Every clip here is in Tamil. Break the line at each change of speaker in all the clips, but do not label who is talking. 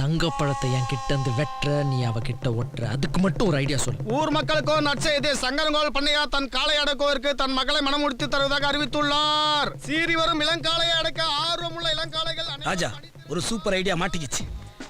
தங்கப்பழத்தை என் கிட்ட இருந்து வெட்டுற நீ அவ கிட்ட ஒட்டுற அதுக்கு மட்டும் ஒரு ஐடியா சொல்லு.
ஊர் மக்களுக்கோ நற்செய்தி சங்கரங்கோல் பண்ணையா தன் காளை அடக்குவதற்கு தன் மகளை மனமுடித்து தருவதாக அறிவித்துள்ளார். சீறி வரும் இளங்காளையை அடக்க ஆர்வமுள்ள இளங்காளைகள் அனைவரும்
ராஜா ஒரு சூப்பர் ஐடியா மாட்டிக்கிச்சு.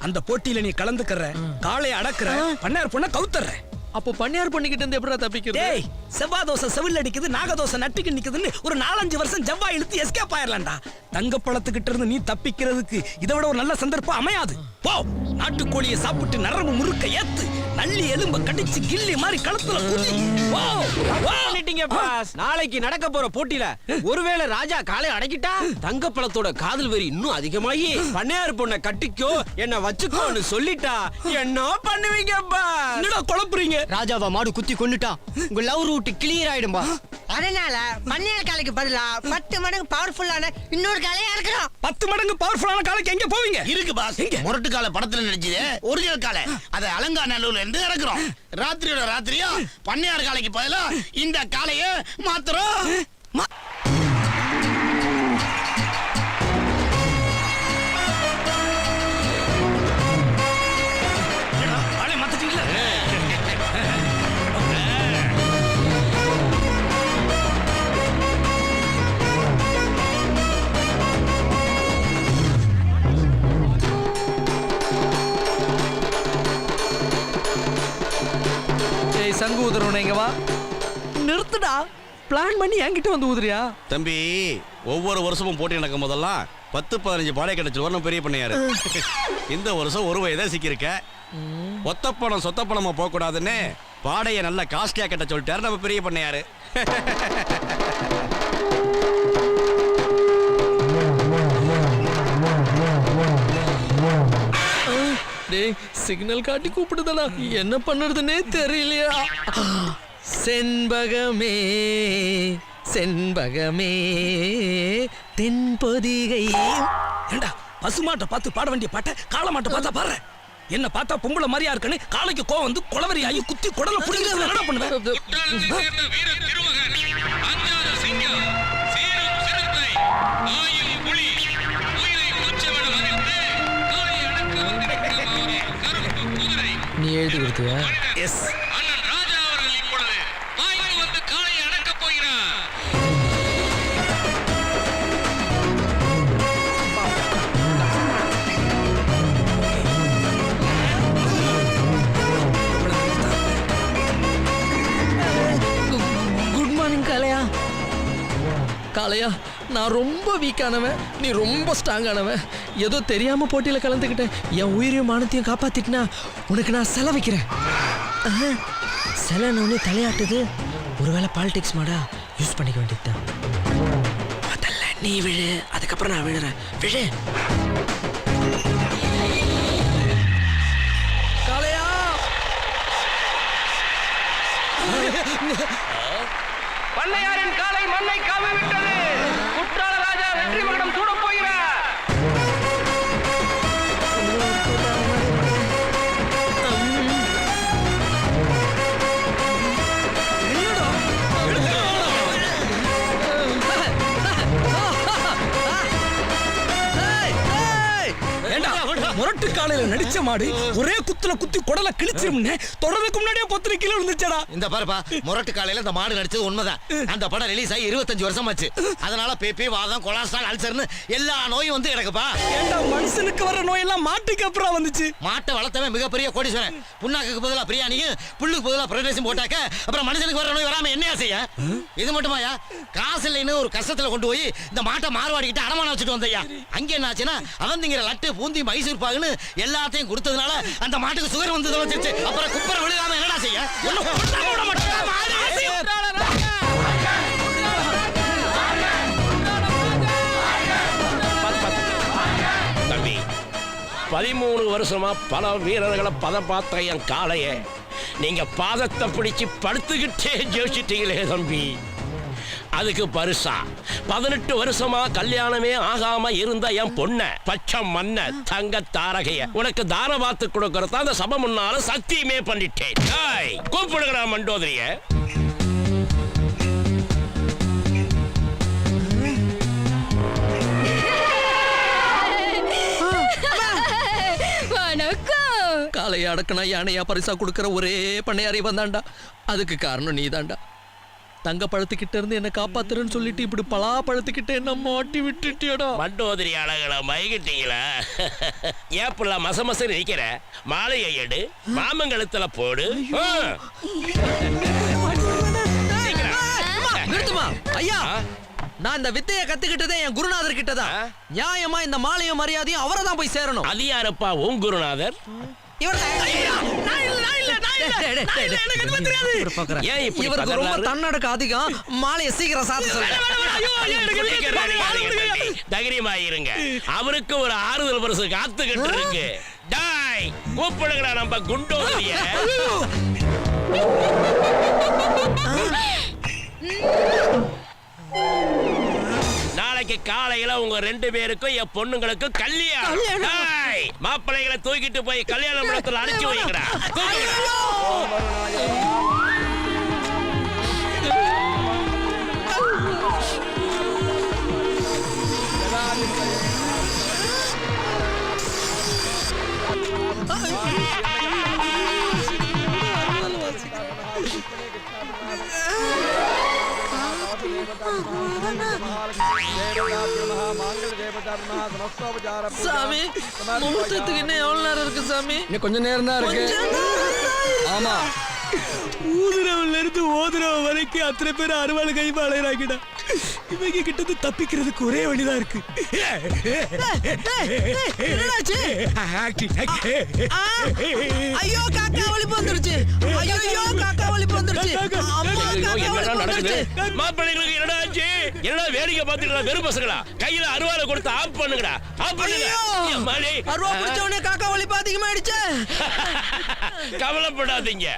அந்த போட்டியில நீ கலந்துக்கற காளைய அடக்குற பண்ணார் பொண்ண கவுத்தர்ற.
அப்போ பண்ணியார் பண்ணிக்கிட்டு இருந்து எப்படிடா தப்பிக்கிறது?
டேய் செவ்வாய் தோசை செவில் அடிக்குது நாகதோசை நட்டுக்கு நிக்குதுன்னு ஒரு நாலஞ்சு வருஷம் செவ்வாய் இழுத்து எஸ்கேப் ஆயிரலாம்டா. தங்க பழத்துக்கிட்ட இருந்து நீ தப்பிக்கிறதுக்கு இதை விட ஒரு நல்ல சந்தர்ப்பம் அமையாது. போ நாட்டுக்கோழியை சாப்பிட்டு நரம்பு முறுக்க ஏத்து. நல்லி எலும்ப கடிச்சு கில்லி மாதிரி களத்துல குதி.
பண்ணிட்டீங்க பாஸ். நாளைக்கு நடக்க போற போட்டியில ஒருவேளை ராஜா காலை அடக்கிட்டா தங்கப்பழத்தோட காதல் வெறி இன்னும் அதிகமாகி பண்ணையார் பொண்ண கட்டிக்கோ என்ன வச்சுக்கோன்னு சொல்லிட்டா என்ன பண்ணுவீங்க பாஸ்?
என்னடா குழப்புறீங்க?
ராஜாவா மாடு குத்தி கொண்டுட்டா உங்க லவ் ரூட் கிளியர் ஆயிடும்பா
அதனால பன்னியல் காலைக்கு பதிலா பத்து மடங்கு பவர்ஃபுல்லான இன்னொரு காலையா இருக்கிறோம்.
பத்து மடங்கு பவர்ஃபுல்லான காலைக்கு எங்க போவீங்க?
இருக்கு பாஸ் முரட்டு கால படத்துல நடிச்சது ஒரிஜினல் காலை அதை அலங்கா நல்லூர்ல இருந்து இறக்குறோம். ராத்திரியோட ராத்திரியா பண்ணையார் காலைக்கு பதிலா இந்த காளைய மாத்துறோம்.
ஊதுறவன இங்க வா. நிறுத்துடா. பிளான் பண்ணி என்கிட்ட வந்து ஊதுறியா
தம்பி ஒவ்வொரு வருஷமும் போட்டி நடக்கும் போதெல்லாம் பத்து பதினஞ்சு பாடை கிடைச்சு வரணும் பெரிய பண்ணையாரு இந்த வருஷம் ஒரு வயதா சிக்கியிருக்க. ஒத்தப்பணம் சொத்தப்பணமா போக கூடாதுன்னு பாடையை நல்ல காஸ்ட்லியா கட்ட சொல்லிட்டாரு நம்ம பெரிய பண்ணையாரு
டேய் சிக்னல் காட்டி கூப்பிடுதடா என்ன பண்ணுறதுனே தெரியலையா செண்பகமே செண்பகமே தென்பொதிகை
ஏண்டா பசுமாட்டை பார்த்து பாட வேண்டிய பாட்டை காளை மாட்டை பார்த்தா பாடுற என்ன பார்த்தா பொம்பளை மாதிரியா இருக்குன்னு காளைக்கு கோவம் வந்து குளவரி ஆகி குத்தி குடல புடிக்கிறது என்னடா பண்ணுவேன்
எழுதி கொடுத்தியா
எஸ்
குட் மார்னிங் காளையா காளையா நான் ரொம்ப வீக்கானவன் நீ ரொம்ப ஸ்ட்ராங்கானவன் ஏதோ தெரியாம போட்டியில கலந்துக்கிட்டேன். என் உயிரையும் மானத்தையும் காப்பாத்திட்டுனா உனக்கு நான் செல வைக்கிறேன். செலன்னு ஒன்று தலையாட்டுது. ஒருவேளை பாலிடிக்ஸ் மாடா யூஸ் பண்ணிக்க வேண்டியதுதான் முதல்ல நீ விழு அதுக்கப்புறம் நான் விழுறேன். விழு. காளையா?
அன்னையாரின் காலை மண்ணை காவி விட்டது குற்றால ராஜா வெற்றி மகனம் சூட
காலையில நடிச்ச மாடு ஒரே குத்துல குத்தி குடல கிழிச்சிரும்னு தொடர்றதுக்கு முன்னாடியே பொத்திரி கீழே விழுந்துச்சடா
இந்த பாருப்பா முரட்டு காலையில இந்த மாடு நடிச்சது உண்மைதான். அந்த படம் ரிலீஸ் ஆகி இருபத்தஞ்சு வருஷம் ஆச்சு அதனால பேபி வாதம் கொலாஸ்ட்ரால் அல்சர்னு எல்லா நோயும் வந்து கிடக்குப்பா.
ஏண்டா மனுஷனுக்கு வர நோயெல்லாம் மாட்டுக்கு அப்புறம் வந்துச்சு?
மாட்டை வளர்த்தவன் மிகப்பெரிய கோடீஸ்வரன். புண்ணாக்குக்கு பதிலா பிரியாணியும் புல்லுக்கு பதிலா பிரைட் போட்டாக்க அப்புறம் மனுஷனுக்கு வர நோய் வராம என்னையா செய்ய? இது மட்டுமாயா? காசு இல்லைன்னு ஒரு கஷ்டத்துல கொண்டு போய் இந்த மாட்டை மாறுவாடிக்கிட்டு அடமானம் வச்சுட்டு வந்தையா? அங்க என்ன ஆச்சுன்னா அவந்திங்கிற லட்டு பூந்தி மைசூர் பாகுன்னு எல்லாத்தையும் கொடுத்ததுனால அந்த மாட்டுக்கு சுகர் வந்து தொலைச்சிருச்சு அப்புறம் குப்பரை விழுகாம என்னடா செய்ய.
தம்பி பதிமூணு வருஷமா பல வீரர்களை பதம் பார்த்த என் காளைய நீங்க பாதத்தை பிடிச்சு படுத்துக்கிட்டே ஜெயிச்சிட்டீங்களே தம்பி. அதுக்கு பரிசா. பதினெட்டு வருஷமா கல்யாணமே ஆகாம இருந்த என் பொண்ண பச்சை மண்ண தங்க தாரகைய உனக்கு தான பார்த்து கொடுக்கறதா அந்த சபை முன்னால சத்தியமே பண்ணிட்டேன். டேய், கூப்பிடுங்கடா மண்டோதரிய.
காளையை அடக்குனா யானையா பரிசா கொடுக்கிற ஒரே பண்ணையாரி வந்தாண்டா அதுக்கு காரணம் நீதான்டா. தங்க பழத்துக்கிட்ட இருந்து என்ன காப்பாத்துறேன்னு சொல்லிட்டு இப்படி பலா பழத்துக்கிட்ட என்ன மாட்டி விட்டுட்டியடா.
மண்டோதரி அழகளை மயகிட்டீங்களா ஏப்புல மச மச நிக்கிற? மாலையை எடு மாமங்கலத்துல போடு.
நிறுத்துமா? ஐயா? நான் இந்த வித்தைய கத்துக்கிட்டதே என் குருநாதர் கிட்ட தான்.
ஆ?
நியாயமா இந்த மாலையும் மரியாதையும் அவரை தான் போய் சேரணும்.
அது யாரப்பா? உன் குருநாதர்.
இவர்
ஏன் இப்படி
இவருக்கு ரொம்ப? தன்னடக்க அதிகம் மாலையை சீக்கிரம் சாத்த சொல்ல
தைரியமா இருங்க. அவருக்கு ஒரு ஆறுதல் பரிசு காத்துக்கிட்டு இருக்கு. டாய் கூப்பிடுங்கடா நம்ம குண்டோதரிய காலையில உங்க ரெண்டு பேருக்கும் என் பொண்ணுங்களுக்கும் கல்யாணம். மாப்பிள்ளைகளை தூக்கிட்டு போய் கல்யாண மண்டபத்துல அனுப்பிச்சு வைங்கடா. தூக்குங்கடா.
சாமி முகூர்த்தத்துக்கு இன்னும் எவ்வளவு நேரம் இருக்கு சாமி?
இன்னும் கொஞ்ச நேரம் தான் இருக்கு. ஆமா.
ஊதுறவன்ல இருந்து ஓதுறவன் வரைக்கும் அத்தனை பேர் அறுவாள் கை இவங்க கிட்ட இருந்து தப்பிக்கிறதுக்கு ஒரே வழிதான் இருக்கு.
ஐயோ காக்கா வந்துருச்சு. காக்கா வந்துருச்சு.
என்னடா ஆச்சு என்னடா வேடிக்கை வெறும் பசங்களா? கையில அருவாலை கொடுத்து ஆஃப் பண்ணுங்கடா. ஆஃப் பண்ணுங்க.
அருவா பிடிச்ச உடனே காக்கா வலிப்பு அதிகமாயிடுச்சு
கவலைப்படாதீங்க.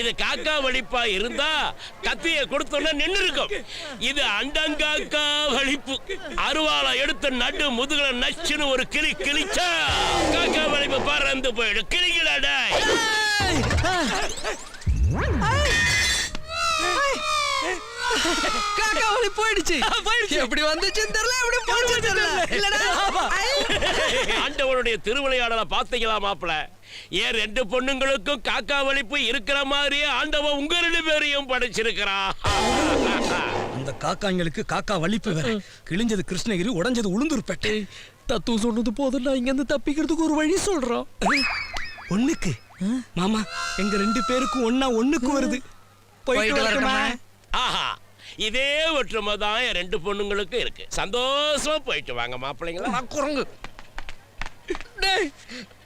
இது காக்கா வலிப்பா இருந்தா கத்திய கொடுத்தோன்னே நின்னு இருக்கும் இது அண்டங்காக்கா வலிப்பு. அருவாளை எடுத்து நடு முதுகுல நச்சுன்னு ஒரு கிளி கிழிச்சா காக்கா வலிப்பு பறந்து போயிடும் கிளிக்கலாடா.
காக்கா வலி போயிடுச்சு. எப்படி வந்துச்சுன்னு தெரியல எப்படி போச்சு தெரியல.
ஆண்டவனுடைய திருவிளையாடலை பார்த்தீங்களா ஏன் ரெண்டு பொண்ணுங்களுக்கும் காக்கா வலிப்பு இருக்கிற மாதிரியே ஆண்டவன் உங்க ரெண்டு பேரையும் படைச்சிருக்கிறான்.
காக்காங்களுக்கு காக்கா வலிப்பு வேற. கிழிஞ்சது கிருஷ்ணகிரி உடைஞ்சது உளுந்தூர்பேட்டை.
தத்துவம் சொன்னது போதும் நான் இங்க இருந்து தப்பிக்கிறதுக்கு ஒரு வழி சொல்றோம்
ஒண்ணுக்கு. மாமா எங்க ரெண்டு பேருக்கும் ஒண்ணா ஒண்ணுக்கு வருது. போயிட்டு வரட்டுமா?
ஆஹா இதே ஒற்றுமை தான் என் ரெண்டு பொண்ணுங்களுக்கும் இருக்கு. சந்தோஷமா போயிட்டு வாங்க மாப்பிள்ளைங்களா.
குரங்கு.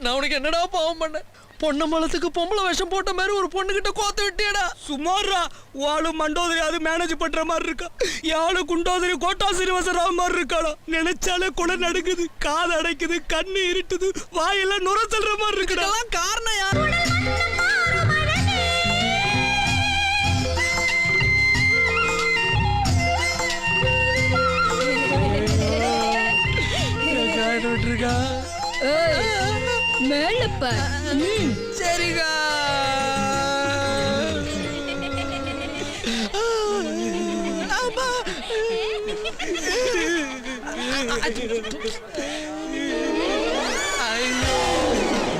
நான் உனக்கு என்னடா பாவம் பண்ணேன்? பொண்ணு மலத்துக்கு பொம்பளை வேஷம் போட்ட மாதிரி ஒரு பொண்ணு கிட்ட கோத்து விட்டியடா.
சுமாரா வாழு மண்டோதரி அது மேனேஜ் பண்ற மாதிரி இருக்கா? யாழு குண்டோதரி கோட்டா சீனிவாசராவ் மாதிரி இருக்காளா? நினைச்சாலே குடை நடுக்குது காது அடைக்குது கண்ணு இருட்டுது வாயெல்லாம் நுர தள்ளுற மாதிரி இருக்குடா.
காரணம் யார்?
மேலப்ப.
சரிகா ஆமா. ஐயோ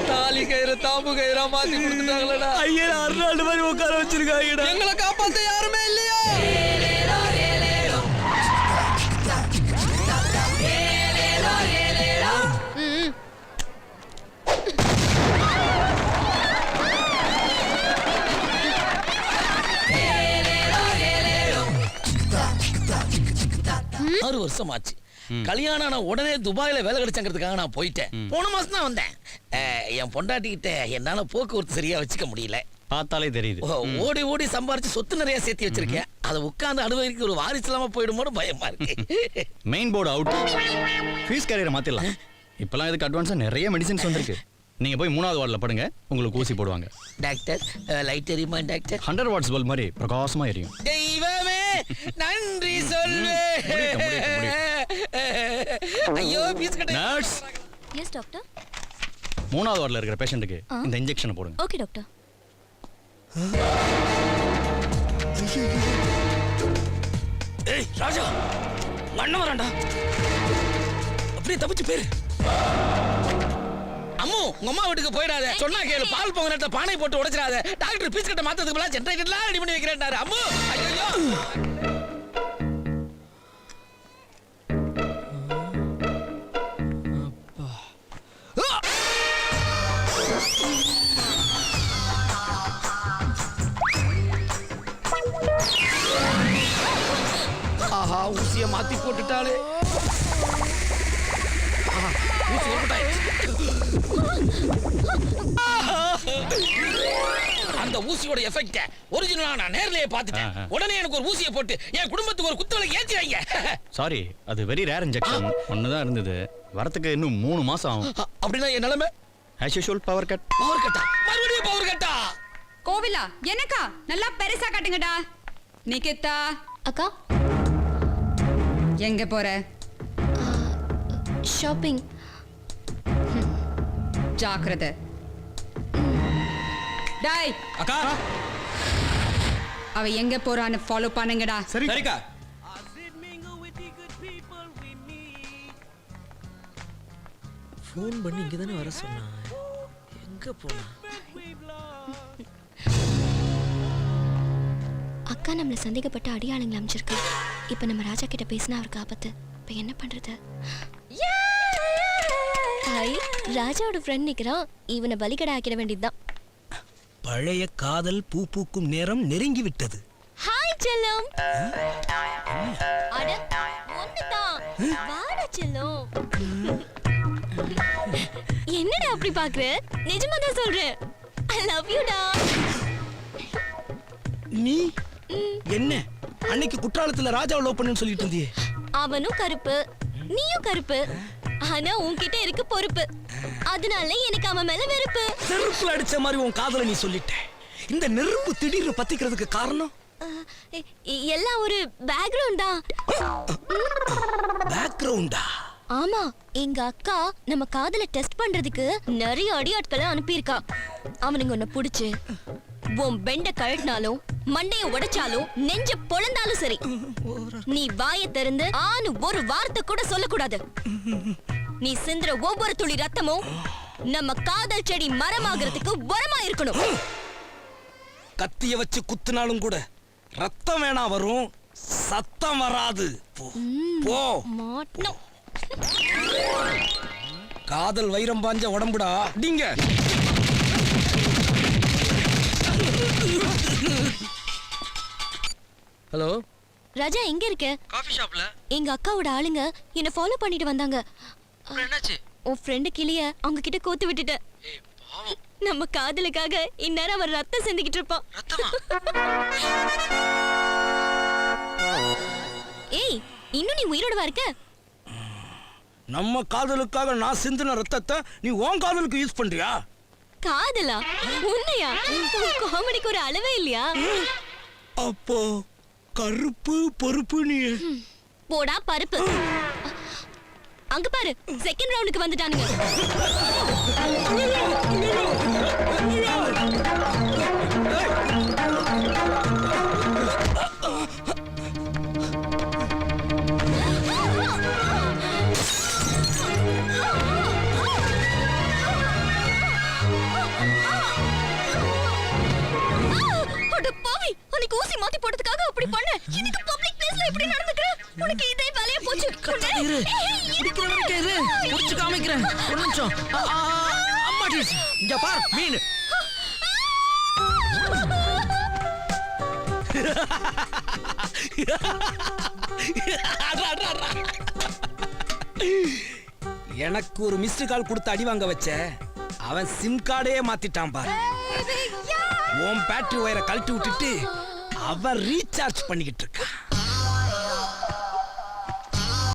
தாலி கயிறு தாம்பு கயிறா மாத்தி கொடுத்துட்டாங்களடா.
ஐயர் அறுநாள் மாதிரி உட்கார வச்சிருக்காங்கடா.
எங்களை காப்பாத்த யாருமே
ஆறு வருஷம் ஆச்சு கல்யாணம் ஆன உடனே துபாயில வேலை கிடைச்சாங்கிறதுக்காக நான் போயிட்டேன். போன மாசம் தான் வந்தேன். என் பொண்டாட்டிக்கிட்ட என்னால போக்குவரத்து சரியா வச்சுக்க முடியல.
பார்த்தாலே தெரியுது.
ஓடி ஓடி சம்பாரிச்சு சொத்து நிறைய சேர்த்து வச்சிருக்கேன். அதை உட்கார்ந்து அனுபவிக்க ஒரு வாரிசு இல்லாம போயிடுமோன்னு பயமா இருக்கு.
மெயின் போர்டு அவுட் ஃபீஸ் கேரியரை மாத்திரலாம். இப்பெல்லாம் இதுக்கு அட்வான்ஸா நிறைய மெடிசின்ஸ் வந்திருக்கு. நீங்க போய் மூணாவது வார்டில் படுங்க. உங்களுக்கு ஊசி போடுவாங்க.
டாக்டர் லைட் எரியுமா டாக்டர்
ஹண்ட்ரட் வாட்ஸ் பல்ப் மாதிரி பிரகாசமா எரியும்.
தெய்வமே! நன்றி சொல்லு. ஐயோ பீஸ் கட்ட
நர்ஸ்
எஸ் டாக்டர்
மூணாவது வார்டில் இருக்கிற பேஷண்ட்டுக்கு. இந்த இன்ஜெக்ஷனை போடுங்க.
ஓகே டாக்டர்
ஏய் ராஜா. அண்ணன் வரான்டா. அப்படியே தப்பிச்சு பேரு.
அம்மு உங்க அம்மா வீட்டுக்கு போயிடாத. சொன்னா கேளு. பால் பொங்க நேரத்துல பானை போட்டு உடைச்சிடாத. டாக்டர் பீஸ் கட்ட மாத்ததுக்கு பதிலா ஜென்ரேட்டர்லாம் ரெடி பண்ணி வைக்கிறேன்னாரு அம்மு! ஐயோ ஆஹா ஊசிய மாத்தி போட்டுட்டாளே. ஓட்டாயிடுச்சு அந்த ஊசியோட எஃபெக்ட ஒரிஜினலா நான் நேர்லயே பார்த்துட்டேன். உடனே எனக்கு ஒரு ஊசியை போட்டு என் குடும்பத்துக்கு ஒரு குத்தவளை ஏற்றி வைங்க
சாரி அது வெரி ரேர் இன்ஜெக்ஷன் ஒன்று தான் இருந்தது. வரத்துக்கு இன்னும் மூணு மாசம் ஆகும்.
அப்படின்னா என் நிலைமை?
As usual power cut
power கட்டா மறுபடியும் பவர் கட்டா
கோவிலா எனக்கா நல்லா பெருசா காட்டுங்கடா. நிக்கிதா
அக்கா.
எங்க போற?
ஷாப்பிங்
ஜாக்கிரதை டாய்
அக்கா
அவ எங்க போறான்னு ஃபாலோ பண்ணுங்கடா
சரிக்கா
ஃபோன் பண்ணி இங்க தானே வர சொன்னா. எங்க போனா
அக்கா நம்மள சந்தேகப்பட்ட அடியாளுங்களை அமைச்சிருக்கா இப்ப நம்ம ராஜா கிட்ட பேசினா அவருக்கு ஆபத்து இப்ப என்ன பண்றது ஹாய் ராஜாவோட ஃப்ரெண்ட் நிக்கிறான். இவனை பலிகடை ஆக்கிட வேண்டியதுதான்.
பழைய காதல் பூ பூக்கும் நேரம் நெருங்கி விட்டது.
ஹாய் செல்லம். அட ஒண்ணுதான். வாடா செல்லம். என்னடா அப்படி பாக்குற? நிஜமா தான் சொல்றேன் ஐ லவ் யூ டா.
நீ? என்ன? அன்னைக்கு குற்றாலத்துல ராஜாவை லவ் பண்ணுன்னு சொல்லிட்டு இருந்தியே.
அவனும் கருப்பு. நீயும் கருப்பு. ஆனா உன்கிட்ட இருக்கு பொறுப்பு. அதனால எனக்கு அவன் மேல வெறுப்பு.
நெருப்புல அடிச்ச மாதிரி உன் காதல நீ சொல்லிட்ட. இந்த நெருப்பு திடீர்னு பத்திக்கிறதுக்கு காரணம்?
எல்லாம் ஒரு பேக்ரவுண்ட்
பேக்ரவுண்டா
ஆமா எங்க அக்கா நம்ம காதல டெஸ்ட் பண்றதுக்கு நிறைய அடியாட்களை அனுப்பியிருக்கா. அவனுங்க உன்னை புடிச்சு உன் பெண்ட கழட்டினாலும் மண்டைய உடைச்சாலும் நெஞ்ச பொழந்தாலும் சரி. நீ வாயை திறந்து ஆணு ஒரு வார்த்தை கூட சொல்லக்கூடாது. நீ சிந்துற ஒவ்வொரு துளி ரத்தமும் நம்ம காதல் செடி மரமாகிறதுக்கு உரமா இருக்கணும்.
கத்திய வச்சு குத்துனாலும் கூட ரத்தம் வேணா வரும் சத்தம் வராது. போ காதல் வைரம் பாஞ்ச உடம்புடா. அடிங்க
ஹலோ
ராஜா எங்க இருக்க?
காஃபி ஷாப்ல
எங்க அக்காவோட ஆளுங்க என்ன ஃபாலோ பண்ணிட்டு வந்தாங்க.
என்னாச்சு?
உன் ஃப்ரெண்டு கிளிய அவங்க கிட்ட கோத்து விட்டுட்டேன் நம்ம காதலுக்காக இந்நேரம் அவன் ரத்தம் சிந்திக்கிட்டு இருப்பான்.
ரத்தமா?
ஏய் இன்னும் நீ உயிரோடவா இருக்க?
நம்ம காதலுக்காக நான் சிந்தின ரத்தத்தை நீ உன் காதலுக்கு யூஸ் பண்றியா?
காதலா? உன்னையா? உன் காமெடிக்கு ஒரு அளவே இல்லையா?
அப்போ கருப்பு பொறுப்பு நீ
போடா பருப்பு. அங்க பாரு செகண்ட் ரவுண்டுக்கு வந்துட்டானுங்க.
காமிக்கிறேன் ஒரு நிமிஷம். அம்மா டீஸ் இங்க பார் மீன்.
எனக்கு ஒரு மிஸ்டு கால் கொடுத்து அடி வாங்க வச்ச. அவன் சிம் கார்டே மாத்திட்டான் பாரு. உன் பேட்டரி ஒயரை கழட்டி விட்டுட்டு அவன் ரீசார்ஜ் பண்ணிக்கிட்டு இருக்கான்.